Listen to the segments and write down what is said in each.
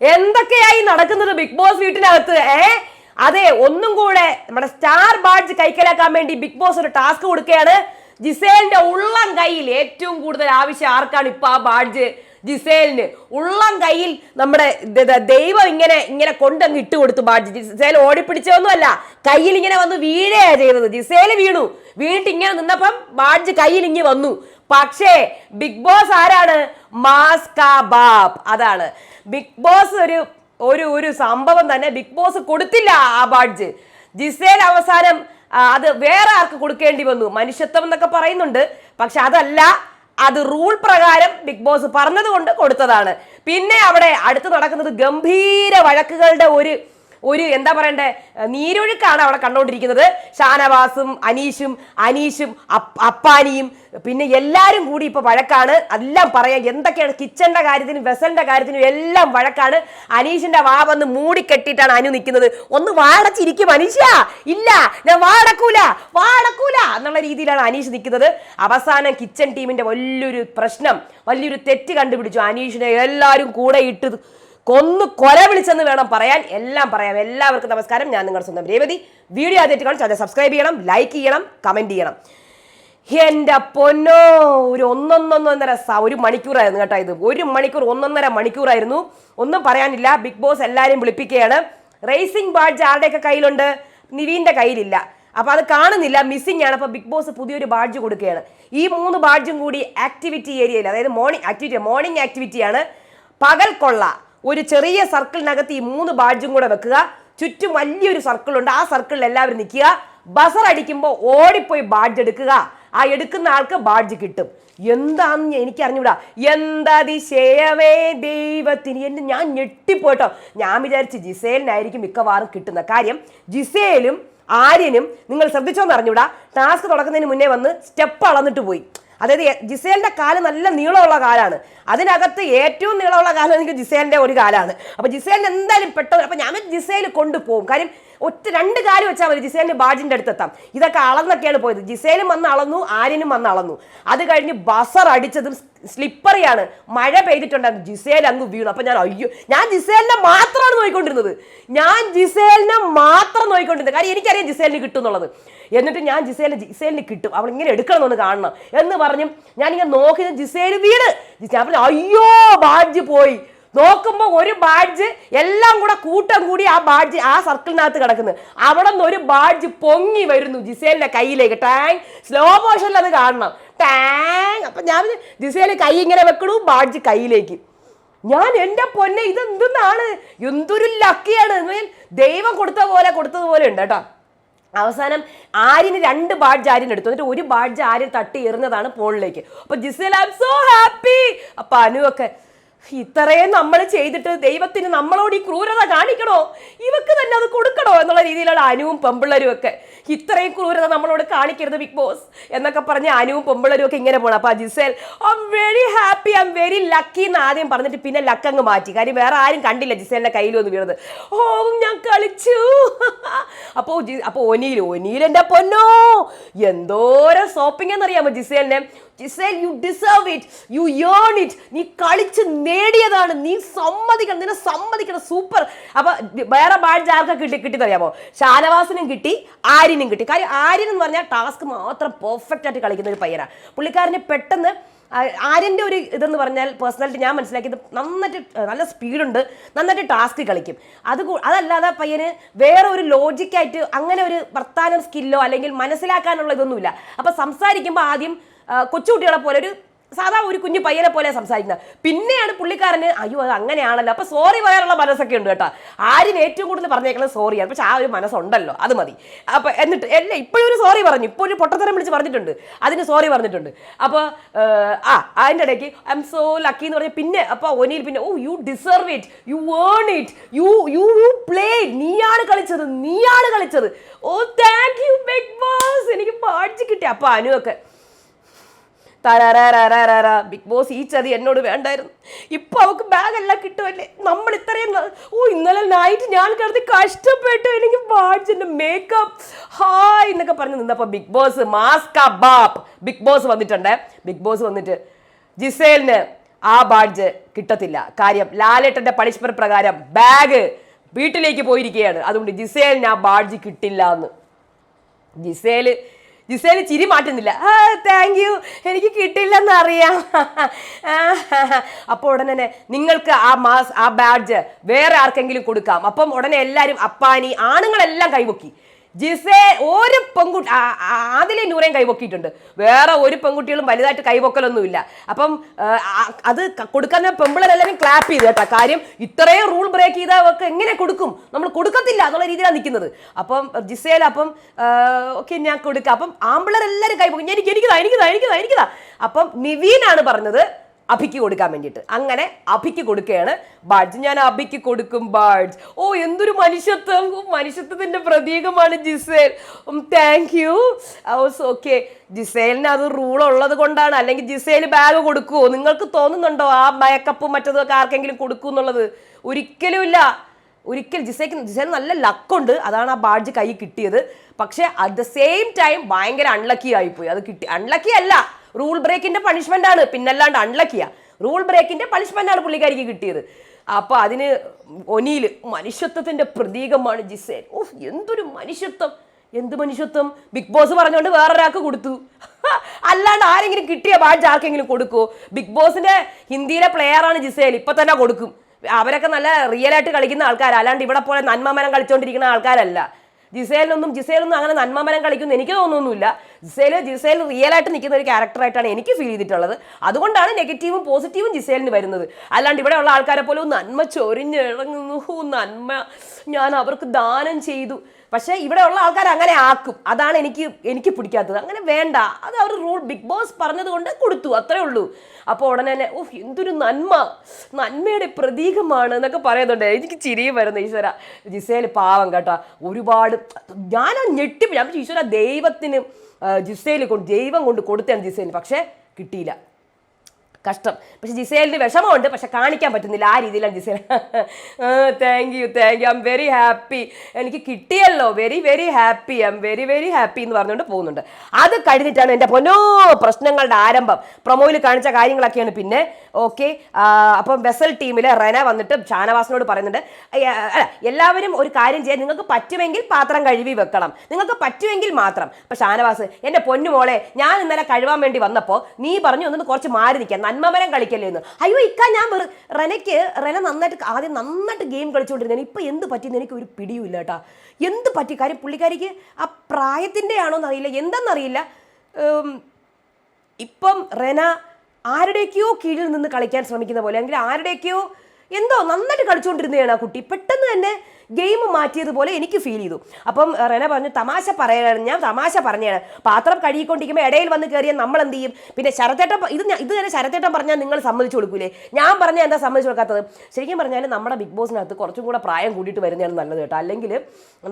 എന്തൊക്കെയായി നടക്കുന്നത് big boss വീട്ടിനകത്ത്? ഏ? അതെ ഒന്നും കൂടെ നമ്മുടെ സ്റ്റാർ ബാഡ്ജ് കൈക്കലാക്കാൻ വേണ്ടി ബിഗ് ബോസ് ഒരു ടാസ്ക് കൊടുക്കുകയാണ്. ജിസേലിന്റെ ഉള്ളം കയ്യിൽ ഏറ്റവും കൂടുതൽ ആവശ്യം ആർക്കാണ് ഇപ്പൊ ആ ബാഡ്ജ് ജിസേലിന്. ഉള്ളം കയ്യിൽ നമ്മുടെ ദൈവം ഇങ്ങനെ ഇങ്ങനെ കൊണ്ടങ്ങ് ഇട്ട് കൊടുത്തു ബാഡ്ജ് ജിസേൽ ഓടിപ്പിടിച്ചതൊന്നുമല്ല. കയ്യിൽ ഇങ്ങനെ വന്ന് വീഴുകയാ ചെയ്തത്. ജിസേൽ വീണു. വീണിട്ട് ഇങ്ങനെ നിന്നപ്പം ബാഡ്ജ് കയ്യിൽ ഇങ്ങി വന്നു. പക്ഷേ ബിഗ് ബോസ് ആരാണ്? മാസ്കാ ബാബ് അതാണ്. ബിഗ് ബോസ് ഒരു ഒരു ഒരു സംഭവം തന്നെ ബിഗ് ബോസ് കൊടുത്തില്ല ആ ബാഡ്ജ്. ജിസേൽ അവസാനം അത് വേറെ ആർക്ക് കൊടുക്കേണ്ടി വന്നു? മനുഷ്യത്വം എന്നൊക്കെ പറയുന്നുണ്ട്. പക്ഷെ അതല്ല അത് റൂൾ പ്രകാരം ബിഗ് ബോസ് പറഞ്ഞതുകൊണ്ട് കൊടുത്തതാണ്. പിന്നെ അവിടെ അടുത്ത് നടക്കുന്നത് ഗംഭീര വഴക്കുകളുടെ ഒരു ഒരു എന്താ പറയണ്ടേ നീരൊഴുക്കാണ് അവിടെ കണ്ടുകൊണ്ടിരിക്കുന്നത് ഷാനവാസും അനീഷും അനീഷും അപ്പാനിയും പിന്നെ എല്ലാവരും കൂടി ഇപ്പൊ വഴക്കാണ്. എല്ലാം പറയാം എന്തൊക്കെയാണ് കിച്ചന്റെ കാര്യത്തിനും വെസലിന്റെ കാര്യത്തിനും എല്ലാം വഴക്കാണ്. അനീഷിന്റെ വാ വന്ന് മൂടിക്കെട്ടിയിട്ടാണ് അനു നിൽക്കുന്നത്. ഒന്ന് വാടച്ചിരിക്കും അനീഷ. ഇല്ല ഞാൻ വാടക്കൂല വാടക്കൂല എന്നുള്ള രീതിയിലാണ് അനീഷ് നിൽക്കുന്നത്. അവസാനം കിച്ചൺ ടീമിന്റെ വലിയൊരു പ്രശ്നം വലിയൊരു തെറ്റ് കണ്ടുപിടിച്ചു. അനീഷിനെ എല്ലാവരും കൂടെ ഇട്ട് കൊന്ന് കൊല വിളിച്ചെന്ന് വേണം പറയാൻ. എല്ലാം പറയാം. എല്ലാവർക്കും നമസ്കാരം. ഞാൻ നിങ്ങളുടെ സ്വന്തം രേവതി. വീഡിയോ ആദ്യമായിട്ട് കാണും. ചാനൽ സബ്സ്ക്രൈബ് ചെയ്യണം. ലൈക്ക് ചെയ്യണം. കമന്റ് ചെയ്യണം. എന്റെ പൊന്നോ ഒരു ഒന്നൊന്നൊന്നൊന്നര സ ഒരു മണിക്കൂറായിരുന്നു കേട്ടോ ഇത്. ഒരു മണിക്കൂർ ഒന്നൊന്നര മണിക്കൂറായിരുന്നു. ഒന്നും പറയാനില്ല. ബിഗ് ബോസ് എല്ലാവരെയും വിളിപ്പിക്കുകയാണ്. റേസിംഗ് ബാഡ്ജ് ആരുടെയൊക്കെ കയ്യിലുണ്ട്? നിവീന്റെ കയ്യിലില്ല. അപ്പോൾ അത് കാണുന്നില്ല. മിസ്സിംഗ് ആണ്. അപ്പോൾ ബിഗ് ബോസ് പുതിയൊരു ബാഡ്ജ് കൊടുക്കുകയാണ്. ഈ മൂന്ന് ബാഡ്ജും കൂടി ആക്ടിവിറ്റി ഏരിയയിൽ അതായത് മോർണിംഗ് ആക്ടിവിറ്റി മോർണിംഗ് ആക്ടിവിറ്റിയാണ് പകൽ കൊള്ള. ഒരു ചെറിയ സർക്കിളിനകത്ത് ഈ മൂന്ന് ബാഡ്ജും കൂടെ വെക്കുക. ചുറ്റും വലിയൊരു സർക്കിൾ ഉണ്ട് ആ സർക്കിളിൽ എല്ലാവരും നിൽക്കുക. ബസർ അടിക്കുമ്പോൾ ഓടിപ്പോയി ബാഡ്ജ് എടുക്കുക. ആ എടുക്കുന്ന ആൾക്ക് ബാഡ്ജ് കിട്ടും. എന്താന്ന് എനിക്ക് അറിഞ്ഞൂടാ എന്തതിശയമേ ദൈവത്തിന്. എന്ന് ഞാൻ ഞെട്ടിപ്പോട്ടോ ഞാൻ വിചാരിച്ച് ജിസേലിനായിരിക്കും മിക്കവാറും കിട്ടുന്ന കാര്യം. ജിസേലും ആര്യനും നിങ്ങൾ ശ്രദ്ധിച്ചോന്ന് അറിഞ്ഞൂടാ. ടാസ്ക് തുടക്കുന്നതിന് മുന്നേ വന്ന് സ്റ്റെപ്പ് അളന്നിട്ട് പോയി. അതായത് ജിസേലിന്റെ കാൽ നല്ല നീളമുള്ള കാലാണ്. അതിനകത്ത് ഏറ്റവും നീളമുള്ള കാലം എനിക്ക് ജിസേലിന്റെ ഒരു കാലാണ്. അപ്പൊ ജിസേലിന് എന്തായാലും പെട്ടെന്ന് അപ്പൊ ഞാൻ ജിസേൽ കൊണ്ടുപോകും. കാര്യം ഒറ്റ രണ്ട് കാര്യം വെച്ചാൽ മതി ജിസേലിന് ബാജിന്റെ അടുത്തെത്താം ഇതൊക്കെ അളന്നൊക്കെയാണ് പോയത്. ജിസേലും വന്ന് അളന്നു ആര്യനും വന്ന് അളന്നു. അത് കഴിഞ്ഞ് ബസർ അടിച്ചതും സ്ലിപ്പറിയാണ്. മഴ പെയ്തിട്ടുണ്ടായിരുന്നു. ജിസേൽ അങ്ങ് വീണു. അപ്പൊ ഞാൻ അയ്യോ ഞാൻ ജിസേലിനെ മാത്രമാണ് നോയിക്കൊണ്ടിരുന്നത്. ഞാൻ ജിസേലിനെ മാത്രം നോയിക്കൊണ്ടിരുന്നത്. കാര്യം എനിക്കറിയാം ജിസേലിന് കിട്ടും എന്നുള്ളത് എന്നിട്ട് ഞാൻ ജിസേലിന് ജിസേലിന് കിട്ടും. അവൾ ഇങ്ങനെ എടുക്കണമെന്ന് കാണണം. എന്ന് പറഞ്ഞു ഞാൻ ഇങ്ങനെ നോക്കി ജിസേൽ വീട് ഞാൻ പറഞ്ഞു അയ്യോ ബാജ് പോയി. നോക്കുമ്പോൾ ഒരു ബാഡ്ജ് എല്ലാം കൂടെ കൂട്ടം കൂടി ആ ബാഡ്ജ് ആ സർക്കിളിനകത്ത് കിടക്കുന്നു. അവിടെ നിന്ന് ഒരു ബാഡ്ജ് പൊങ്ങി വരുന്നു ജിസേലിന്റെ കയ്യിലേക്ക്. ടാങ് സ്ലോ മോഷനിൽ അത് കാണണം. ടാങ് അപ്പൊ ഞാൻ ജിസേൽ കൈ ഇങ്ങനെ വെക്കണു ബാഡ്ജ് കയ്യിലേക്ക്. ഞാൻ എന്റെ പൊന്നെ ഇത് എന്തെന്നാണ് എന്തൊരു ലക്കിയാണ് ദൈവം കൊടുത്ത പോലെ കൊടുത്തതുപോലെ ഉണ്ട് കേട്ടോ. അവസാനം ആര്യന് രണ്ട് ബാഡ്ജ് ആര്യൻ എടുത്തു. എന്നിട്ട് ഒരു ബാഡ്ജ് ആര്യൻ തട്ടി എറിഞ്ഞതാണ് പോളിലേക്ക് അപ്പൊ Gisele I'm so happy അപ്പൊ അനുവൊക്കെ ഇത്രയും നമ്മൾ ചെയ്തിട്ട് ദൈവത്തിന് നമ്മളോട് ഈ ക്രൂരത കാണിക്കണോ? ഇവക്ക് തന്നെ അത് കൊടുക്കണോ എന്നുള്ള രീതിയിലുള്ള അനുവും പെമ്പിള്ളരും ഒക്കെ. ഇത്രയും ക്രൂരത നമ്മളോട് കാണിക്കരുത് ബിഗ് ബോസ് എന്നൊക്കെ പറഞ്ഞ് അനുവും പെമ്പിള്ളരും ഒക്കെ ഇങ്ങനെ പോകണം അപ്പൊ ആ Gisele I very happy I'm very lucky എന്ന് ആദ്യം പറഞ്ഞിട്ട് പിന്നെ ലക്കങ്ങ് മാറ്റി. കാര്യം വേറെ ആരും കണ്ടില്ല ജിസേലിന്റെ കയ്യിൽ വന്ന് വീണത്. ഓ ഞാൻ കളിച്ചു. അപ്പോ അപ്പോൾ അപ്പോ ഒനീൽ ഒനീൽ എന്റെ പൊന്നോ? എന്തോരം ഷോപ്പിംഗ് എന്നറിയാമോ ജിസേലിനെ? Gisele you deserve it you earn it നീ കളിച്ച് നേടിയതാണ്. നീ സമ്മതിക്കണം. നിന്നെ സമ്മതിക്കണം. സൂപ്പർ അപ്പൊ വേറെ ബാഡ്ജ് ആർക്കാ കിട്ടി കിട്ടിയതറിയാമോ ഷാനവാസിനും കിട്ടി ആര്യനും കിട്ടി. കാര്യം ആര്യൻ എന്ന് പറഞ്ഞാൽ ടാസ്ക് മാത്രം പെർഫെക്റ്റ് ആയിട്ട് കളിക്കുന്ന ഒരു പയ്യനാണ് പുള്ളിക്കാരന് പെട്ടെന്ന് ആ- ആര്യന്റെ ഒരു ഇതെന്ന് പറഞ്ഞാൽ പേഴ്സണാലിറ്റി ഞാൻ മനസ്സിലാക്കിയത് നന്നായിട്ട് നല്ല സ്പീഡുണ്ട് നന്നായിട്ട് ടാസ്ക് കളിക്കും. അത് അതല്ലാതെ പയ്യന് വേറെ ഒരു ലോജിക്കായിട്ട് അങ്ങനെ ഒരു വർത്താനം സ്കില്ലോ അല്ലെങ്കിൽ മനസ്സിലാക്കാനുള്ള ഇതൊന്നുമില്ല. അപ്പോൾ സംസാരിക്കുമ്പോൾ ആദ്യം കൊച്ചുകുട്ടികളെ പോലെ ഒരു സാധാ ഒരു കുഞ്ഞു പയ്യനെ പോലെ സംസാരിക്കുന്നത്. പിന്നെയാണ് പുള്ളിക്കാരന് അയ്യോ അത് അങ്ങനെയാണല്ലോ. അപ്പൊ സോറി പറയാനുള്ള മനസ്സൊക്കെ ഉണ്ട് കേട്ടോ. ആരും ഏറ്റവും കൂടുതൽ പറഞ്ഞേക്കുന്നത് സോറിയാണ് പക്ഷെ ആ ഒരു മനസ്സുണ്ടല്ലോ അത് മതി. അപ്പൊ എന്നിട്ട് അല്ല ഇപ്പോഴും ഒരു സോറി പറഞ്ഞു. ഇപ്പോൾ ഒരു പൊട്ടത്തരം വിളിച്ച് പറഞ്ഞിട്ടുണ്ട്. അതിന് സോറി പറഞ്ഞിട്ടുണ്ട്. അപ്പോൾ ആ അതിന്റെ ഇടയ്ക്ക് ഐ എം സോ ലക്കി എന്ന് പറഞ്ഞാൽ പിന്നെ അപ്പോൾ ഒനിയിൽ പിന്നെ ഓ you deserve it you earn it you you you play നീയാണ് കളിച്ചത്. നീയാണ് കളിച്ചത്. Oh thank you Bigg Boss എനിക്ക് പാടിച്ച് കിട്ടി. അപ്പോൾ അനുവൊക്കെ. തരാറാറാറാറാ ബിഗ് ബോസ് ഈ ചതി എന്നോട് വേണ്ടായിരുന്നു. ഇപ്പൊ അവക്ക് ബാഗ് എല്ലാം കിട്ടുമല്ലേ നമ്മൾ ഇത്രയും ഓ ഇന്നലെ നൈറ്റ് ഞാൻ കിടന്ന് കഷ്ടപ്പെട്ടു. എനിക്ക് വാട്സിന്റെ മേക്കപ്പ് ഹായ് എന്നൊക്കെ പറഞ്ഞ് നിന്നപ്പോ ബിഗ് ബോസ് മാസ്ക് ബാപ്പ് ബിഗ് ബോസ് വന്നിട്ടുണ്ടേ. ബിഗ് ബോസ് വന്നിട്ട് ജിസേലിന് ആ ബാഡ്ജ് കിട്ടത്തില്ല. കാര്യം ലാലേട്ടന്റെ പണിഷ്മെന്റ് പ്രകാരം ബാഗ് വീട്ടിലേക്ക് പോയിരിക്കുകയാണ്. അതുകൊണ്ട് ജിസേലിന് ആ ബാഡ്ജ് കിട്ടില്ല എന്ന്. ജിസേൽ ജിസേൽ ചിരി മാറ്റുന്നില്ല. ആ താങ്ക് യു എനിക്ക് കിട്ടില്ലെന്ന് അറിയാം അപ്പോൾ ഉടനെ നിങ്ങൾക്ക് ആ മാസ് ആ ബാഡ്ജ് വേറെ ആർക്കെങ്കിലും കൊടുക്കാം. അപ്പം ഉടനെ എല്ലാവരും അപ്പാനി ആണുങ്ങളെല്ലാം കൈവക്കി ജിസേ ഒരു പെൺകുട്ടി ആദിലെ നൂറേം കൈവക്കിയിട്ടുണ്ട് വേറെ ഒരു പെൺകുട്ടികളും വലുതായിട്ട് കൈവക്കലൊന്നുമില്ല അപ്പം അത് കൊടുക്കാൻ പെമ്പിളരെല്ലാവരും ക്ലാപ്പ് ചെയ്ത് കേട്ടോ. കാര്യം ഇത്രയും റൂൾ ബ്രേക്ക് ചെയ്തവർക്ക് എങ്ങനെ കൊടുക്കും? നമ്മൾ കൊടുക്കത്തില്ല എന്നുള്ള രീതിയിലാണ് നിൽക്കുന്നത്. അപ്പം ജിസേൽ അപ്പം ഓക്കെ ഞാൻ കൊടുക്കാം. അപ്പം ആമ്പിളരെല്ലാവരും എനിക്ക് എനിക്കതാ എനിക്കതാ എനിക്കതാ എനിക്കതാ. അപ്പം നിവീനാണ് പറഞ്ഞത് അഭിക്ക് കൊടുക്കാൻ വേണ്ടിയിട്ട്. അങ്ങനെ അഭിക്ക് കൊടുക്കുകയാണ്. ബാഡ്ജ് ഞാൻ അഭിക്ക് കൊടുക്കും ബാഡ്ജ്. ഓ എന്തൊരു മനുഷ്യത്വം. മനുഷ്യത്വത്തിന്റെ പ്രതീകമാണ് ജിസേൽ. താങ്ക് യു ഓക്കെ ജിസേലിന് അത് റൂൾ ഉള്ളത് കൊണ്ടാണ്. അല്ലെങ്കിൽ ജിസേൽ ബാഗ് കൊടുക്കുമോ നിങ്ങൾക്ക് തോന്നുന്നുണ്ടോ ആ മേക്കപ്പും മറ്റതൊക്കെ ആർക്കെങ്കിലും കൊടുക്കും എന്നുള്ളത് ഒരിക്കലുമില്ല. ഒരിക്കൽ ജിസേക്ക് ജിസയിൽ നല്ല ലക്കുണ്ട് അതാണ് ആ ബാഡ്ജ് കൈ കിട്ടിയത്. പക്ഷേ അറ്റ് ദ സെയിം ടൈം ഭയങ്കര അൺലക്കി ആയിപ്പോയി. അത് കിട്ടി. അൺലക്കി അല്ല. റൂൾ ബ്രേക്കിന്റെ പണിഷ്മെന്റ് ആണ്. പിന്നല്ലാണ്ട് അൺലക്കിയാ റൂൾ ബ്രേക്കിന്റെ പണിഷ്മെന്റ് ആണ് പുള്ളിക്കാരിക്ക് കിട്ടിയത്. അപ്പോൾ അതിന് ഒനിയിൽ മനുഷ്യത്വത്തിന്റെ പ്രതീകമാണ് ജിസേൽ ഓഹ് എന്തൊരു മനുഷ്യത്വം. എന്ത് മനുഷ്യത്വം? ബിഗ് ബോസ് പറഞ്ഞുകൊണ്ട് വേറൊരാൾക്ക് കൊടുത്തു. അല്ലാണ്ട് ആരെങ്കിലും കിട്ടിയ ബാഡ്ജ് ആർക്കെങ്കിലും കൊടുക്കുമോ ബിഗ് ബോസിന്റെ ഹിന്ദിയിലെ പ്ലെയർ ആണ് ജിസേൽ ഇപ്പൊ തന്നെ കൊടുക്കും. അവരൊക്കെ നല്ല റിയൽ ആയിട്ട് കളിക്കുന്ന ആൾക്കാരാണ് അല്ലാണ്ട് ഇവിടെ പോലെ നന്മമരം കളിച്ചുകൊണ്ടിരിക്കുന്ന ആൾക്കാരല്ല. ജിസേലിനൊന്നും ജിസേലൊന്നും അങ്ങനെ നന്മമരം കളിക്കുന്നു. എനിക്ക് തോന്നുന്നില്ല ജിസേൽ ജിസേൽ റിയൽ ആയിട്ട് നിൽക്കുന്ന ഒരു ക്യാരക്ടറായിട്ടാണ് എനിക്ക് ഫീൽ ചെയ്തിട്ടുള്ളത്. അതുകൊണ്ടാണ് നെഗറ്റീവും പോസിറ്റീവും ജിസേലിന് വരുന്നത്. അല്ലാണ്ട് ഇവിടെ ഉള്ള ആൾക്കാരെ പോലും നന്മ ചൊരിഞ്ഞിറങ്ങുന്നു നന്മ. ഞാൻ അവർക്ക് ദാനം ചെയ്തു. പക്ഷേ ഇവിടെയുള്ള ആൾക്കാർ അങ്ങനെ ആക്കും. അതാണ് എനിക്ക് എനിക്ക് പിടിക്കാത്തത്. അങ്ങനെ വേണ്ട. അത് അവർ റൂൾ ബിഗ് ബോസ് പറഞ്ഞതുകൊണ്ട് കൊടുത്തു. അത്രേ ഉള്ളൂ. അപ്പോൾ ഉടനെ തന്നെ ഓഹ് എന്തൊരു നന്മ. നന്മയുടെ പ്രതീകമാണ് എന്നൊക്കെ പറയുന്നുണ്ട്. എനിക്ക് ചിരിയും വരുന്നു ഈശ്വര. ജിസേൽ പാവം കേട്ടോ. ഒരുപാട് ഞാൻ ആ ഞെട്ടി. ഞാൻ ഈശ്വര ദൈവത്തിന് ജിസേൽ കൊണ്ട് ദൈവം കൊണ്ട് കൊടുത്താണ് ജിസേൽ പക്ഷേ കിട്ടിയില്ല. കഷ്ടം. പക്ഷെ ജിസേലിന് വിഷമമുണ്ട്. പക്ഷെ കാണിക്കാൻ പറ്റുന്നില്ല. ആ രീതിയിലാണ് Gisele. Thank you thank you I'm very happy എനിക്ക് കിട്ടിയല്ലോ. Very very happy I'm very very happy എന്ന് പറഞ്ഞുകൊണ്ട് പോകുന്നുണ്ട്. അത് കഴിഞ്ഞിട്ടാണ് എന്റെ പൊന്നോ പ്രശ്നങ്ങളുടെ ആരംഭം. പ്രൊമോയിൽ കാണിച്ച കാര്യങ്ങളൊക്കെയാണ് പിന്നെ. ഓക്കെ അപ്പം വെസൽ ടീമിലെ റെന വന്നിട്ട് ഷാനവാസിനോട് പറയുന്നുണ്ട്. അല്ല എല്ലാവരും ഒരു കാര്യം ചെയ്യാൻ നിങ്ങൾക്ക് പറ്റുമെങ്കിൽ പാത്രം കഴുകി വെക്കണം. നിങ്ങൾക്ക് പറ്റുമെങ്കിൽ മാത്രം. അപ്പം ഷാനവാസ് എന്റെ പൊന്നു മോളെ ഞാൻ ഇന്നലെ കഴുകാൻ വേണ്ടി വന്നപ്പോൾ നീ പറഞ്ഞു ഒന്നും കുറച്ച് മാറി നിൽക്കാൻ നന്മമരം കളിക്കല്ലേ എന്ന്. അയ്യോ ഇക്ക ഞാൻ റെനയ്ക്ക് റെന നന്നായിട്ട് ആദ്യം നന്നായിട്ട് ഗെയിം കളിച്ചുകൊണ്ടിരുന്നേ. ഇപ്പം എന്ത് പറ്റിയെന്ന് എനിക്ക് ഒരു പിടിയുമില്ല കേട്ടാ. എന്ത് പറ്റി? കാര്യം പുള്ളിക്കാരിക്ക് ആ പ്രായത്തിന്റെ ആണോ എന്നറിയില്ല എന്തെന്നറിയില്ല ഇപ്പം റെന ആരുടെയൊക്കെയോ കീഴിൽ നിന്ന് കളിക്കാൻ ശ്രമിക്കുന്ന പോലെ അല്ലെങ്കിൽ ആരുടെയൊക്കെയോ എന്തോ നന്നായിട്ട് കളിച്ചുകൊണ്ടിരുന്നതാണ് ആ കുട്ടി. പെട്ടെന്ന് തന്നെ ഗെയിം മാറ്റിയതുപോലെ എനിക്ക് ഫീൽ ചെയ്തു. അപ്പം റെന പറഞ്ഞു തമാശ പറയാണ് ഞാൻ തമാശ പറഞ്ഞാണ് പാത്രം കഴുകിക്കൊണ്ടിരിക്കുമ്പോൾ ഇടയിൽ വന്ന് കയറിയാൽ നമ്മൾ എന്ത് ചെയ്യും പിന്നെ ശരത്തേട്ടം ഇത് ഇത് തന്നെ ശരത്തേട്ടം പറഞ്ഞാൽ നിങ്ങൾ സമ്മതിച്ചു കൊടുക്കൂലേ? ഞാൻ പറഞ്ഞാൽ എന്താ സമ്മതിച്ചു കൊടുക്കാത്തത്? ശരിക്കും പറഞ്ഞാൽ നമ്മുടെ ബിഗ് ബോസിനകത്ത് കുറച്ചും കൂടെ പ്രായം കൂടിയിട്ട് വരുന്നതാണ് നല്ലത് കേട്ടോ. അല്ലെങ്കിൽ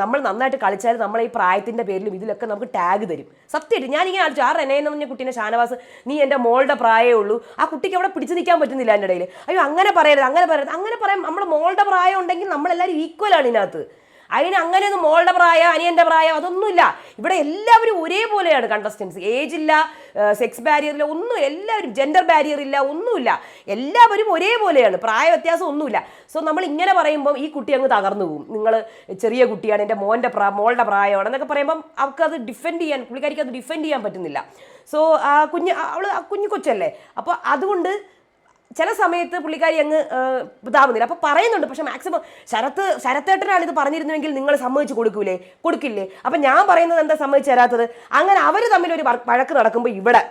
നമ്മൾ നന്നായിട്ട് കളിച്ചാൽ നമ്മളെ ഈ പ്രായത്തിന്റെ പേരിലും ഇതിലൊക്കെ നമുക്ക് ടാഗ് തരും. സത്യമായിട്ട് ഞാനിങ്ങനെ ആലോചിച്ചു ആ റെനെ എന്ന് പറഞ്ഞ കുട്ടീനെ ഷാനവാസ് നീ എന്റെ മോളുടെ പ്രായമേ ഉള്ളൂ. ആ കുട്ടിക്ക് അവിടെ പിടിച്ചു നിൽക്കാൻ പറ്റുന്നില്ല എന്റെ ഇടയിൽ അയ്യോ അങ്ങനെ പറയരുത് അങ്ങനെ പറയരുത്. അങ്ങനെ പറയാം നമ്മുടെ മോളുടെ പ്രായം ഉണ്ടെങ്കിൽ നമ്മളെല്ലാവരും ഈക്വലാണ് ഇതിനകത്ത്. അതിന് അങ്ങനെയൊന്നും മോളുടെ പ്രായം അനിയന്റെ പ്രായം അതൊന്നുമില്ല. ഇവിടെ എല്ലാവരും ഒരേപോലെയാണ് കണ്ടസ്റ്റൻസ് ഏജ് ഇല്ല സെക്സ് ബാരിയർ ഇല്ല ഒന്നും എല്ലാവരും ജെൻഡർ ബാരിയർ ഇല്ല ഒന്നുമില്ല. എല്ലാവരും ഒരേപോലെയാണ്. പ്രായ വ്യത്യാസം ഒന്നുമില്ല. സോ നമ്മൾ ഇങ്ങനെ പറയുമ്പോൾ ഈ കുട്ടി അങ്ങ് തകർന്നു പോകും. നിങ്ങൾ ചെറിയ കുട്ടിയാണ് എന്റെ മോന്റെ പ്രാ മോളുടെ പ്രായമാണ് എന്നൊക്കെ പറയുമ്പം അവർക്ക് അത് ഡിഫെൻഡ് ചെയ്യാൻ പുള്ളിക്കാരിക്ക് അത് ഡിഫെൻഡ് ചെയ്യാൻ പറ്റുന്നില്ല. സോ ആ കുഞ്ഞ് അവൾ കുഞ്ഞു കൊച്ചല്ലേ? അപ്പോൾ അതുകൊണ്ട് ചില സമയത്ത് പുള്ളിക്കാരി അങ്ങ് ഇതാവുന്നില്ല. അപ്പൊ പറയുന്നുണ്ട് പക്ഷെ മാക്സിമം ശരത്ത് ശരത്തേട്ടനാണ് ഇത് പറഞ്ഞിരുന്നുവെങ്കിൽ നിങ്ങൾ സമ്മതിച്ചു കൊടുക്കൂലേ? കൊടുക്കില്ലേ? അപ്പൊ ഞാൻ പറയുന്നത് എന്താ സമ്മതിച്ചു തരാത്തത്? അങ്ങനെ അവർ തമ്മിൽ ഒരു വഴ- വഴക്ക് നടക്കുമ്പോൾ ഇവിടെ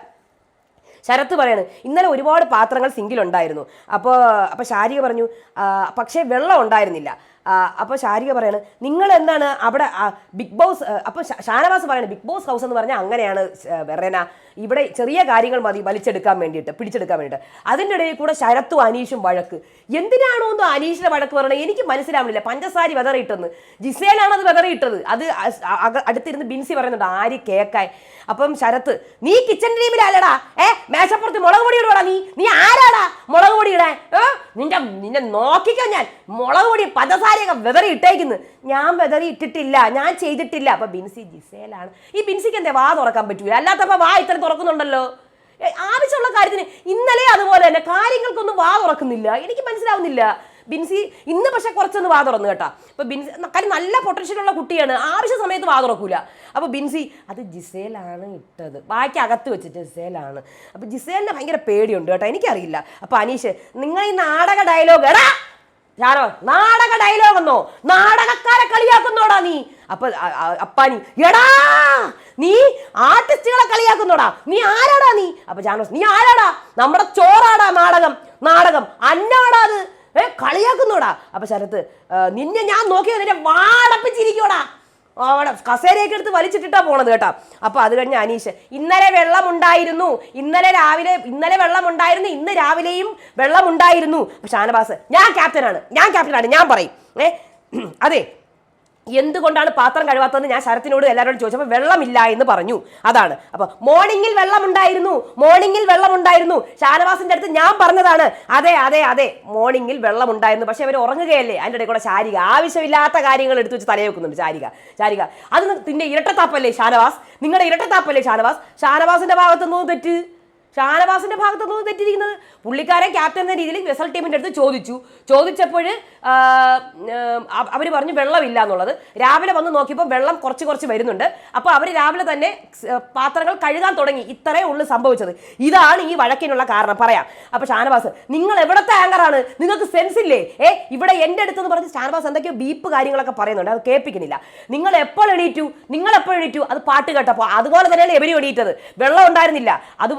ശരത്ത് പറയാണ് ഇന്നലെ ഒരുപാട് പാത്രങ്ങൾ സിങ്കിലുണ്ടായിരുന്നു അപ്പോൾ അപ്പോൾ ശാരിക പറഞ്ഞു പക്ഷേ വെള്ളം ഉണ്ടായിരുന്നില്ല. അപ്പോൾ ശാരിക പറയാണ് നിങ്ങൾ എന്താണ് അവിടെ ബിഗ് ബോസ് അപ്പോൾ ഷാനവാസ് പറയുന്നത് ബിഗ് ബോസ് ഹൗസ് എന്ന് പറഞ്ഞാൽ അങ്ങനെയാണ് വെറേന. ഇവിടെ ചെറിയ കാര്യങ്ങൾ മതി വലിച്ചെടുക്കാൻ വേണ്ടിയിട്ട് പിടിച്ചെടുക്കാൻ വേണ്ടിയിട്ട്. അതിന്റെ ഇടയിൽ കൂടെ ശരത്തും അനീഷും വഴക്ക്. എന്തിനാണോ എന്തോ അനീഷിന്റെ വഴക്ക് പറയണത് എനിക്ക് മനസ്സിലാവുന്നില്ല. പഞ്ചസാരി വെതറിയിട്ടെന്ന്. ജിസേലാണ് അത് വെതറിയിട്ടത് അത് അടുത്തിരുന്ന് ബിൻസി പറയുന്നുണ്ട് ആര് കേക്കായി അപ്പം ശരത്ത് നീ കിച്ചൺ ടീമിലല്ലടാ ഏ മേശപ്പുറത്ത് മുളക് പൊടി ഇടുവാടാ നീ. നീ ആരാടാ മുളക് പൊടി ഇടാൻ? നിന്റെ നിന്നെ നോക്കിക്കോ ഞാൻ മുളക് പൊടി പഞ്ചസാരയൊക്കെ വെതറി ഇട്ടേക്കുന്നു ഞാൻ വെതറി ഇട്ടിട്ടില്ല ഞാൻ ചെയ്തിട്ടില്ല. അപ്പൊ ബിൻസി ജിസേലാണ്. ഈ ബിൻസിക്ക് എന്താ വാ തുറക്കാൻ പറ്റൂല? അല്ലാത്തപ്പോ വാ ഇത്ര തുറക്കുന്നുണ്ടല്ലോ? ആവശ്യമുള്ള കാര്യത്തിന് ഇന്നലെ അതുപോലെ തന്നെ കാര്യങ്ങൾക്കൊന്നും വാ തുറക്കുന്നില്ല. എനിക്ക് മനസ്സിലാവുന്നില്ല. ബിൻസി ഇന്ന് പക്ഷെ കുറച്ചൊന്ന് വാ തുറന്നു കേട്ടാ. അപ്പൊ ബിൻസി കാര്യം നല്ല പൊട്ടൻഷ്യൽ ഉള്ള കുട്ടിയാണ്. ആവശ്യ സമയത്ത് വാ തുറക്കൂല. അപ്പൊ ബിൻസി അത് ജിസേലാണ് ഇട്ടത്. ബാക്കി അകത്ത് വെച്ചിട്ട് ജിസേലാണ്. അപ്പൊ ജിസേലിന് ഭയങ്കര പേടിയുണ്ട് കേട്ടോ. എനിക്കറിയില്ല. അപ്പൊ അനീഷ് നിങ്ങൾ ഈ നാടക ഡയലോഗ് എടാ! ഞാനോ നാടക ഡയലോഗ് എന്നോ നാടകക്കാരെ കളിയാക്കുന്നോടാ നീ? അപ്പൊ അപ്പാനി എടാ നീ ആർട്ടിസ്റ്റുകളെ കളിയാക്കുന്നോടാ? നീ ആരാടാ നീ? അപ്പൊ ജാനോസ് നീ ആരാടാ? നമ്മുടെ ചോറാടാ നാടകം. നാടകം. അന്നാടാ അത്. ഏ കളിയാക്കുന്നോടാ? അപ്പൊ ശരത്ത് "ആ, നിന്നെ ഞാൻ നോക്കിയത് നിന്നെ വാടപ്പിച്ചിരിക്കോടാ അവിടെ കസേരയൊക്കെ എടുത്ത് വലിച്ചിട്ടിട്ടാ പോണത് കേട്ടോ. അപ്പൊ അത് കഴിഞ്ഞ് അനീഷ് ഇന്നലെ വെള്ളം ഉണ്ടായിരുന്നു ഇന്നലെ രാവിലെ ഇന്നലെ വെള്ളം ഉണ്ടായിരുന്നു ഇന്ന് രാവിലെയും വെള്ളം ഉണ്ടായിരുന്നു ഷാനവാസ് ഞാൻ ക്യാപ്റ്റനാണ് ഞാൻ ക്യാപ്റ്റനാണ് ഞാൻ പറയും. ഏ? അതെ എന്തുകൊണ്ടാണ് പാത്രം കഴുകാത്തതെന്ന് ഞാൻ ശരത്തിനോട് എല്ലാവരോടും ചോദിച്ചപ്പോൾ വെള്ളമില്ല എന്ന് പറഞ്ഞു. അതാണ്. അപ്പൊ മോർണിംഗിൽ വെള്ളമുണ്ടായിരുന്നു. മോർണിംഗിൽ വെള്ളമുണ്ടായിരുന്നു. ഷാനവാസിന്റെ അടുത്ത് ഞാൻ പറഞ്ഞതാണ്. അതെ അതെ അതെ മോർണിംഗിൽ വെള്ളമുണ്ടായിരുന്നു. പക്ഷെ അവർ ഉറങ്ങുകയല്ലേ? അതിന്റെ ഇടയിൽ കൂടെ ശാരിക. ആവശ്യമില്ലാത്ത കാര്യങ്ങൾ എടുത്തു വെച്ച് തലവെക്കുന്നുണ്ട് ശാരിക. ശാരിക അത് നിന്റെ ഇരട്ടത്താപ്പല്ലേ ഷാനവാസ്? നിങ്ങളുടെ ഇരട്ടത്താപ്പല്ലേ ഷാനവാസ്? ഷാനവാസിന്റെ ഭാഗത്തുനിന്ന് തെറ്റ്? ഷാനവാസിന്റെ ഭാഗത്തുനിന്ന് തെറ്റിയിരിക്കുന്നത്? പുള്ളിക്കാരൻ ക്യാപ്റ്റൻ എന്ന രീതിയിൽ വെസൽ ടീമിന്റെ അടുത്ത് ചോദിച്ചു. ചോദിച്ചപ്പോൾ അവർ പറഞ്ഞു വെള്ളമില്ല എന്നുള്ളത്. രാവിലെ വന്ന് നോക്കിയപ്പോൾ വെള്ളം കുറച്ച് കുറച്ച് വരുന്നുണ്ട്. അപ്പോൾ അവർ രാവിലെ തന്നെ പാത്രങ്ങൾ കഴുകാൻ തുടങ്ങി. ഇത്രയേ ഉള്ളൂ സംഭവിച്ചത്. ഇതാണ് ഈ വഴക്കിനുള്ള കാരണം. പറയാം. അപ്പോൾ ഷാനവാസ് നിങ്ങൾ എവിടത്തെ ആങ്കറാണ് നിങ്ങൾക്ക് സെൻസ് ഇല്ലേ? ഏ ഇവിടെ എന്റെ അടുത്തെന്ന് പറഞ്ഞ് ഷാനവാസ് എന്തൊക്കെയോ ബീപ്പ് കാര്യങ്ങളൊക്കെ പറയുന്നുണ്ട്. അത് കേൾപ്പിക്കുന്നില്ല. നിങ്ങൾ എപ്പോൾ എണീറ്റു? നിങ്ങൾ എപ്പോൾ എണീറ്റു? അത് പാട്ട് കേട്ടപ്പോൾ അതുപോലെ തന്നെയാണ് എവരും എണീറ്റത്? വെള്ളം ഉണ്ടായിരുന്നില്ല. അത്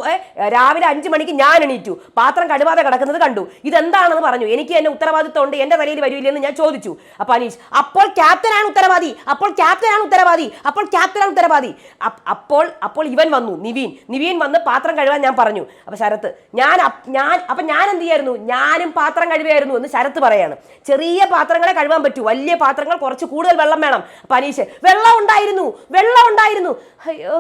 രാവിലെ അഞ്ച് മണിക്ക് ഞാൻ എണീറ്റു. പാത്രം കടുവാതെ കിടക്കുന്നത് കണ്ടു. ഇതെന്താണെന്ന് പറഞ്ഞു. എനിക്ക് എന്നെ ഉത്തരവാദിത്വം ഉണ്ട് എന്റെ തലയിൽ വരില്ലെന്ന് ഞാൻ ചോദിച്ചു. അപ്പൊ അനീഷ് അപ്പോൾ ക്യാപ്റ്റനാണ് ഉത്തരവാദി. അപ്പോൾ ക്യാപ്റ്റനാണ് ഉത്തരവാദി. അപ്പോൾ ക്യാപ്റ്റനാണ് ഉത്തരവാദി. അപ്പോൾ അപ്പോൾ ഇവൻ വന്നു. നിവീൻ. നിവീൻ വന്ന് പാത്രം കഴുകാൻ ഞാൻ പറഞ്ഞു. അപ്പൊ ശരത്ത് ഞാൻ ഞാൻ അപ്പൊ ഞാൻ എന്ത് ചെയ്യായിരുന്നു? ഞാനും പാത്രം കഴുകുകയായിരുന്നു എന്ന് ശരത്ത് പറയാണ്. ചെറിയ പാത്രങ്ങളെ കഴുകാൻ പറ്റൂ. വലിയ പാത്രങ്ങൾ കുറച്ച് കൂടുതൽ വെള്ളം വേണം. അപ്പൊ അനീഷ് വെള്ളം ഉണ്ടായിരുന്നു. വെള്ളം ഉണ്ടായിരുന്നു. അയ്യോ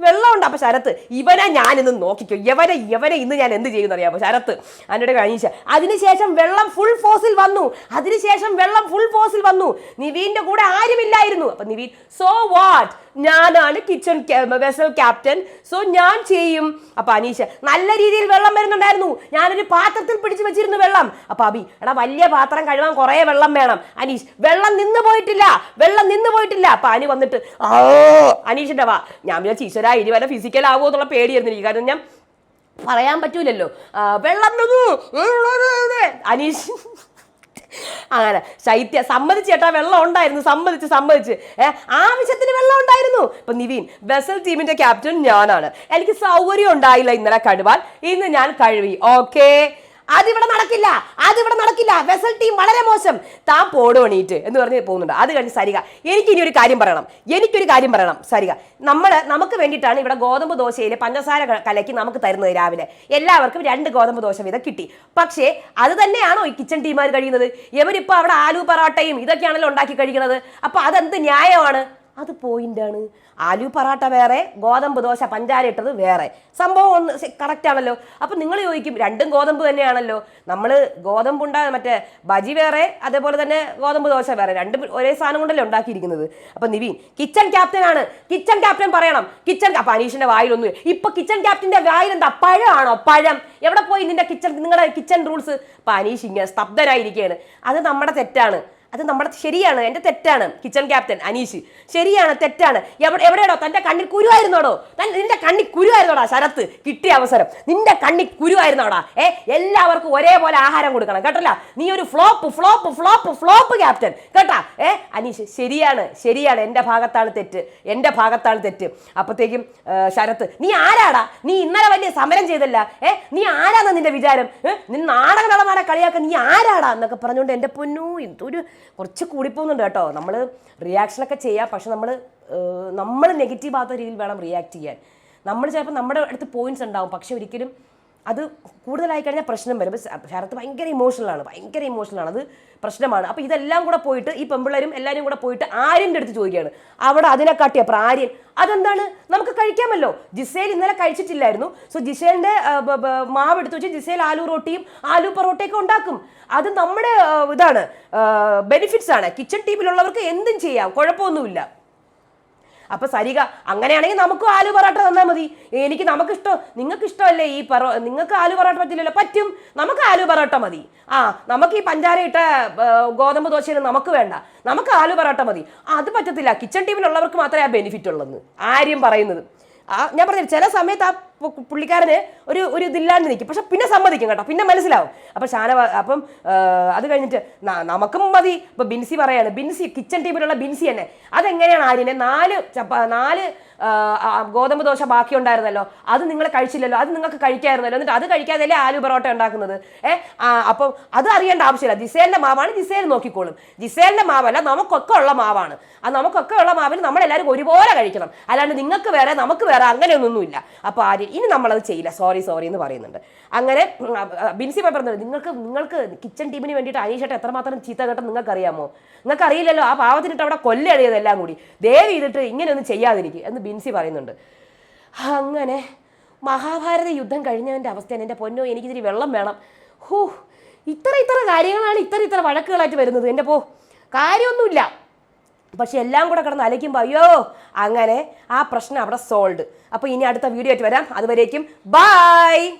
വെള്ളം ഉണ്ട്. അപ്പൊ ശരത്ത് ഇവനെ ഞാനിന്ന് നോക്കിക്കോ. യവനെ യവനെ ഇന്ന് ഞാൻ എന്ത് ചെയ്യുന്ന അറിയാമോ ശരത്ത് അതിനോട് കഴിഞ്ഞ അതിനുശേഷം വെള്ളം ഫുൾ ഫോഴ്സിൽ വന്നു. അതിനുശേഷം വെള്ളം ഫുൾ ഫോഴ്സിൽ വന്നു. നിവീന്റെ കൂടെ ആരുമില്ലായിരുന്നു. അപ്പൊ നിവീൻ സോ വാട്ട് ഞാനാണ് കിച്ചൺ വെസൽ ക്യാപ്റ്റൻ സോ ഞാൻ ചെയ്യും. അപ്പൊ അനീഷ നല്ല രീതിയിൽ വെള്ളം വരുന്നുണ്ടായിരുന്നു. ഞാനൊരു പാത്രത്തിൽ പിടിച്ചു വെച്ചിരുന്നു വെള്ളം. അപ്പൊ അബി എടാ വലിയ പാത്രം കഴുകാൻ കുറേ വെള്ളം വേണം. അനീഷ് വെള്ളം നിന്ന് പോയിട്ടില്ല. വെള്ളം നിന്ന് പോയിട്ടില്ല. അപ്പൊ അനി വന്നിട്ട് ആ. അനീഷിന്റെ വാ ഞാൻ വിചാരിച്ചു ഈശ്വര ഇനി വരെ ഫിസിക്കൽ ആവുമോ എന്നുള്ള പേടിയായിരുന്നു കാരണം ഞാൻ പറയാൻ പറ്റൂലല്ലോ. വെള്ളം അനീഷ്. അങ്ങനെ ശൈത്യ സമ്മതിച്ച് ചേട്ടാ വെള്ളം ഉണ്ടായിരുന്നു. സമ്മതിച്ച് സമ്മതിച്ച്. ഏ ആവശ്യത്തിന് വെള്ളം ഉണ്ടായിരുന്നു. ഇപ്പൊ നിവീൻ വെസൽ ടീമിന്റെ ക്യാപ്റ്റൻ ഞാനാണ്. എനിക്ക് സൗകര്യം ഉണ്ടായില്ല ഇന്നലെ കഴുവാൻ ഇന്ന് ഞാൻ കഴുകി. ഓക്കേ? അതിവിടെ നടക്കില്ല അതിവിടെ നടക്കില്ല. വെസൽ ടീം വളരെ മോശം. താൻ പോടോ എണീറ്റ് എന്ന് പറഞ്ഞ് പോകുന്നുണ്ട്. അത് കഴിഞ്ഞ് സരിക എനിക്കിനി ഒരു കാര്യം പറയണം. എനിക്കൊരു കാര്യം പറയണം സരിക. നമ്മൾ നമുക്ക് വേണ്ടിയിട്ടാണ് ഇവിടെ ഗോതമ്പ് ദോശയിൽ പഞ്ചസാര കലക്കി നമുക്ക് തരുന്നത് രാവിലെ. എല്ലാവർക്കും രണ്ട് ഗോതമ്പ് ദോശ വീതം കിട്ടി. പക്ഷേ അത് തന്നെയാണോ ഈ കിച്ചൺ ടീമാർ കഴിയുന്നത്? ഇവരിപ്പോൾ അവിടെ ആലു പൊറോട്ടയും ഇതൊക്കെയാണല്ലോ ഉണ്ടാക്കി കഴിക്കുന്നത്. അപ്പോൾ അതെന്ത് ന്യായമാണ്? അത് പോയിന്റാണ്. ആലു പറാട്ട വേറെ ഗോതമ്പ് ദോശ പഞ്ചാര ഇട്ടത് വേറെ. സംഭവം ഒന്ന് കറക്റ്റ് ആണല്ലോ. അപ്പം നിങ്ങൾ ചോദിക്കും രണ്ടും ഗോതമ്പ് തന്നെയാണല്ലോ. നമ്മൾ ഗോതമ്പ് ഉണ്ടാ മറ്റേ ബജി വേറെ അതേപോലെ തന്നെ ഗോതമ്പ് ദോശ വേറെ. രണ്ടും ഒരേ സാധനം കൊണ്ടല്ലേ ഉണ്ടാക്കിയിരിക്കുന്നത്. അപ്പം നിവിൻ കിച്ചൺ ക്യാപ്റ്റൻ ആണ്. കിച്ചൺ ക്യാപ്റ്റൻ പറയണം. കിച്ചൺ അപ്പം അനീഷിന്റെ വായിലൊന്നും. ഇപ്പം കിച്ചൺ ക്യാപ്റ്റന്റെ വായിൽ എന്താ പഴമാണോ? പഴം. എവിടെ പോയി നിന്റെ കിച്ചൺ നിങ്ങളുടെ കിച്ചൺ റൂൾസ് അപ്പം അനീഷ് ഇങ്ങനെ സ്തബ്ധനായിരിക്കുകയാണ് അത് നമ്മുടെ തെറ്റാണ്. അത് നമ്മുടെ ശരിയാണ് എന്റെ തെറ്റാണ് കിച്ചൺ ക്യാപ്റ്റൻ അനീഷ്. ശരിയാണ് തെറ്റാണ്. എവിടെ എവിടെയാണോ തന്റെ കണ്ണിൽ കുരുവായിരുന്നോടോ? തൻ നിന്റെ കണ്ണിൽ കുരുവായിരുന്നോടാ ശരത്ത്? കിട്ടിയ അവസരം. നിന്റെ കണ്ണിൽ കുരുവായിരുന്നോടാ. ഏ എല്ലാവർക്കും ഒരേപോലെ ആഹാരം കൊടുക്കണം കേട്ടല്ല? നീ ഒരു flop flop flop flop captain കേട്ടാ? ഏ അനീഷ് ശരിയാണ് ശരിയാണ്. എന്റെ ഭാഗത്താണ് തെറ്റ്. എന്റെ ഭാഗത്താണ് തെറ്റ്. അപ്പോഴത്തേക്കും ശരത്ത് നീ ആരാടാ? നീ ഇന്നലെ വലിയ സമരം ചെയ്തല്ല? ഏ നീ ആരാന്നാ നിന്റെ വിചാരം? നിൻ നാടക നടന്മാരെ കളിയാക്കാൻ നീ ആരാടാ? എന്നൊക്കെ പറഞ്ഞുകൊണ്ട് എന്റെ പൊന്നു എന്തൊരു കുറച്ച് കൂടിപ്പോകുന്നുണ്ട് കേട്ടോ. നമ്മൾ റിയാക്ഷനൊക്കെ ചെയ്യാം. പക്ഷെ നമ്മൾ നമ്മൾ നെഗറ്റീവ് ആകാത്ത രീതിയിൽ വേണം റിയാക്ട് ചെയ്യാൻ. നമ്മൾ ചിലപ്പോൾ നമ്മുടെ അടുത്ത് പോയിന്റ്സ് ഉണ്ടാവും. പക്ഷെ ഒരിക്കലും അത് കൂടുതലായി കഴിഞ്ഞാൽ പ്രശ്നം വരും. ശരത്ത് ഭയങ്കര ഇമോഷണലാണ് ഭയങ്കര ഇമോഷണലാണ് അത് പ്രശ്നമാണ്. അപ്പോൾ ഇതെല്ലാം കൂടെ പോയിട്ട് ഈ പെമ്പിള്ളേരും എല്ലാവരും കൂടെ പോയിട്ട് ആര്യന്റെ അടുത്ത് ചോദിക്കുകയാണ്. അവിടെ അതിനെക്കാട്ടിയ അപ്പോൾ ആര്യൻ അതെന്താണ്? നമുക്ക് കഴിക്കാമല്ലോ. ജിസേൽ ഇന്നലെ കഴിച്ചിട്ടില്ലായിരുന്നു. സോ ജിസേലിന്റെ മാവ് എടുത്ത് വെച്ച് ജിസേൽ ആലു റോട്ടിയും ആലു പൊറോട്ടയൊക്കെ ഉണ്ടാക്കും. അത് നമ്മുടെ ഇതാണ് ബെനിഫിറ്റ്സ് ആണ് കിച്ചൺ ടീമിലുള്ളവർക്ക് എന്തും ചെയ്യാം. കുഴപ്പമൊന്നുമില്ല. അപ്പൊ സരിക അങ്ങനെയാണെങ്കിൽ നമുക്കും ആലു പൊറോട്ട തന്നാൽ മതി. എനിക്ക് നമുക്ക് ഇഷ്ടം നിങ്ങൾക്ക് ഇഷ്ടമല്ലേ ഈ പറോ നിങ്ങൾക്ക് ആലു പൊറോട്ട പറ്റില്ലല്ലോ? പറ്റും. നമുക്ക് ആലു പൊറോട്ട മതി. ആ നമുക്ക് ഈ പഞ്ചാര ഇട്ട ഗോതമ്പ് ദോശയിൽ നമുക്ക് വേണ്ട. നമുക്ക് ആലു പൊറോട്ട മതി. അത് പറ്റത്തില്ല. കിച്ചൺ ടീമിലുള്ളവർക്ക് മാത്രമേ ആ ബെനിഫിറ്റ് ഉള്ളൂ ആര്യം പറയുന്നത്. ആ ഞാൻ പറഞ്ഞില്ല ചില സമയത്ത് ആ പുള്ളിക്കാരന് ഒരു ഒരു ഇതില്ലാണ്ട് നിൽക്കും പക്ഷെ പിന്നെ സമ്മതിക്കും കേട്ടോ. പിന്നെ മനസ്സിലാവും. അപ്പം ഷാന അപ്പം അത് കഴിഞ്ഞിട്ട് നമുക്കും മതി. ഇപ്പം ബിൻസി പറയാണ് ബിൻസി കിച്ചൺ ടീമിലുള്ള ബിൻസി തന്നെ. അതെങ്ങനെയാണ് ആര്യനെ? നാല് നാല് ഗോതമ്പ് ദോശ ബാക്കി ഉണ്ടായിരുന്നല്ലോ. അത് നിങ്ങൾ കഴിച്ചില്ലല്ലോ. അത് നിങ്ങൾക്ക് കഴിക്കായിരുന്നല്ലോ. എന്നിട്ട് അത് കഴിക്കാതല്ലേ ആലു പൊറോട്ട ഉണ്ടാക്കുന്നത്? ഏഹ് അപ്പം അത് അറിയേണ്ട ആവശ്യമില്ല. ജിസേലിന്റെ മാവാണ് ജിസേൽ നോക്കിക്കോളും. ജിസേലിന്റെ മാവല്ല നമുക്കൊക്കെ ഉള്ള മാവാണ്. ആ നമുക്കൊക്കെ ഉള്ള മാവിന് നമ്മളെല്ലാവരും ഒരുപോലെ കഴിക്കണം. അല്ലാണ്ട് നിങ്ങൾക്ക് വേറെ നമുക്ക് വേറെ അങ്ങനെയൊന്നുമില്ല. അപ്പോൾ ആര് ഇനി നമ്മളത് ചെയ്യില്ല. സോറി സോറി എന്ന് പറയുന്നുണ്ട്. അങ്ങനെ ബിൻസി പോയി പറഞ്ഞത് നിങ്ങൾക്ക് നിങ്ങൾക്ക് കിച്ചൺ ടീമിന് വേണ്ടിയിട്ട് അനീഷേട്ട എത്രമാത്രം ചീത്ത കേട്ടോ നിങ്ങൾക്ക് അറിയാമോ നിങ്ങൾക്ക് അറിയില്ലല്ലോ ആ പാവത്തിനിട്ട് അവിടെ കൊല്ലഴിയത് എല്ലാം കൂടി. ദയവ് ചെയ്തിട്ട് ഇങ്ങനെയൊന്നും ചെയ്യാതിരിക്കും എന്ന് ബിൻസി പറയുന്നുണ്ട്. അങ്ങനെ മഹാഭാരത യുദ്ധം കഴിഞ്ഞവന്റെ അവസ്ഥയാണ് എന്റെ പൊന്നോ എനിക്കിതിരി വെള്ളം വേണം. ഹൂ ഇത്ര ഇത്ര കാര്യങ്ങളാണ് ഇത്ര ഇത്ര വഴക്കുകളായിട്ട് വരുന്നത്. എന്റെ പോ കാര്യമൊന്നുമില്ല. പക്ഷെ എല്ലാം കൂടെ കിടന്ന് അലയ്ക്കുമ്പോൾ അയ്യോ അങ്ങനെ ആ പ്രശ്നം അവിടെ സോൾവ് അപ്പോൾ ഇനി അടുത്ത വീഡിയോ ആയിട്ട് വരാം. അതുവരേക്കും ബായ്